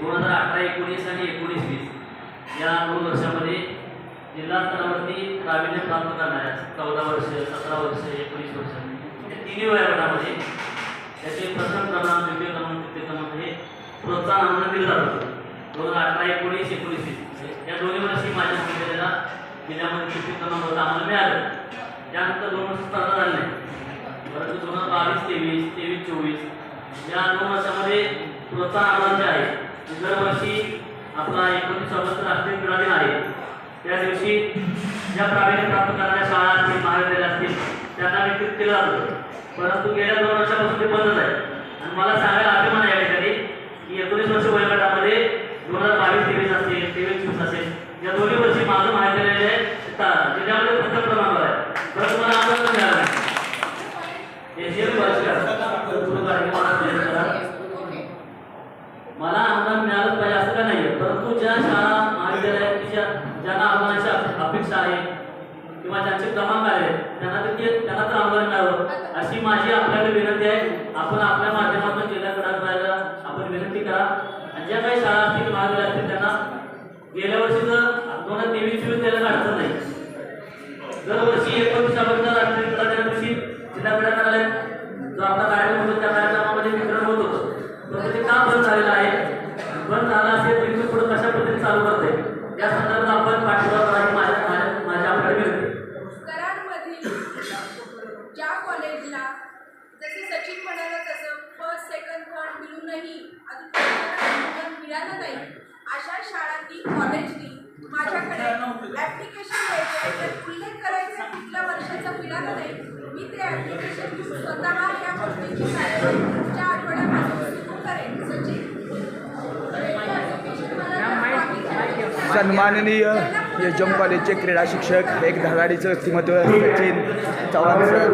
दोन हजार अठरा एकोणीस आणि एकोणीस वीस या दोन वर्षामध्ये जिल्हा स्तरावरती प्रावीण्य प्राप्त करणाऱ्या चौदा वर्ष सतरा वर्ष एकोणीस वर्ष या तिन्ही वयोगटामध्ये त्याचे प्रथम क्रमांक द्वितीय क्रमांक तृतीय क्रमांक हे प्रोत्साहन आम्हाला दिलं जात होतं. दोन हजार अठरा एकोणीस एकोणीस वीस म्हणजे या दोन्ही वर्षी माझ्या मुलीला जिल्ह्यामध्ये तृतीय क्रमांक होता आम्हाला मिळालं. त्यानंतर दोन वर्ष स्पर्धा झाली नाही. परंतु दोन हजार बावीस तेवीस तेवीस चोवीस या दोन वर्षामध्ये प्रोत्साहन आम्हाला जे आहे दरवर्षी आपला एकोणीस ऑगस्ट राष्ट्रीय क्रीडा दिन आहे. त्या दिवशी ज्या प्रावीण्य प्राप्त करणाऱ्या शाळा असतील महाविद्यालय असतील त्यांना विकसित केलं जातं परंतु गेल्या दोन वर्षापासून ते बंदच आहे आणि मला सांगायला अभिमान आहे या ठिकाणी की एकोणीस वर्ष वयोगटामध्ये दोन हजार बावीस तेवीस असेल तेवीस चोवीस असेल या दोन्ही वर्षी माझं महाविद्यालय आहे ता- जिल्ह्यामध्ये प्रथम क्रमांकावर आहे परंतु मला आनंद मिळाला नाही एशियन वर्ष पुढे कार्यक्रमाला तयारी करा मला अनुदान मिळालंच पाहिजे असं का नाही परंतु ज्या शाळा महाविद्यालयाच्या ज्यांना अनुदानाची अपेक्षा आहे किंवा ज्यांचे क्रमांक आहे त्यांना तर ते त्यांना तर आव्हान मिळावं अशी माझी आपल्याकडे विनंती आहे आपण आपल्या माध्यमातून जिल्हा करायला आपण विनंती करा आणि ज्या काही शाळा असतील महाविद्यालय असतील त्यांना गेल्या वर्षीचं दोन हजार तेवीस चोवीस त्याला अडचण नाही दरवर्षी एकोणीस ऑगस्ट राष्ट्रीय क्रीडा दिवशी जिल्हा क्रीडा कार्यालयात जो आपला कार्यक्रम होतो त्या कार्यक्रमामध्ये वितरण होत होतं परंतु ते का बंद झालेलं आहे बंद झाला असेल तर इथून पुढे कशा पद्धतीने चालू करते या संदर्भात आपण पाठपुरावा करा ही माझ्या माझ्या माझ्या आपल्याकडे विनंती आहे. कराडमधील ज्या कॉलेजला जसे सचिन म्हणाला तसं फर्स्ट सेकंड थर्ड मिळूनही अजून मिळालं नाही अशा शाळांनी कॉलेजनी माझ्याकडे ॲप्लिकेशन द्यायचे उल्लेख करायचा कुठल्या वर्षाचा मिळालं नाही. मी ते ॲप्लिकेशन घेऊन स्वतः या गोष्टीची कार्यवाही पुढच्या आठवड्यापासून सुरू करेन. सचिन हे application यजम कॉलेजचे क्रीडा शिक्षक एक धडाडीचं व्यक्तिमत्व सचिन चव्हाण सर.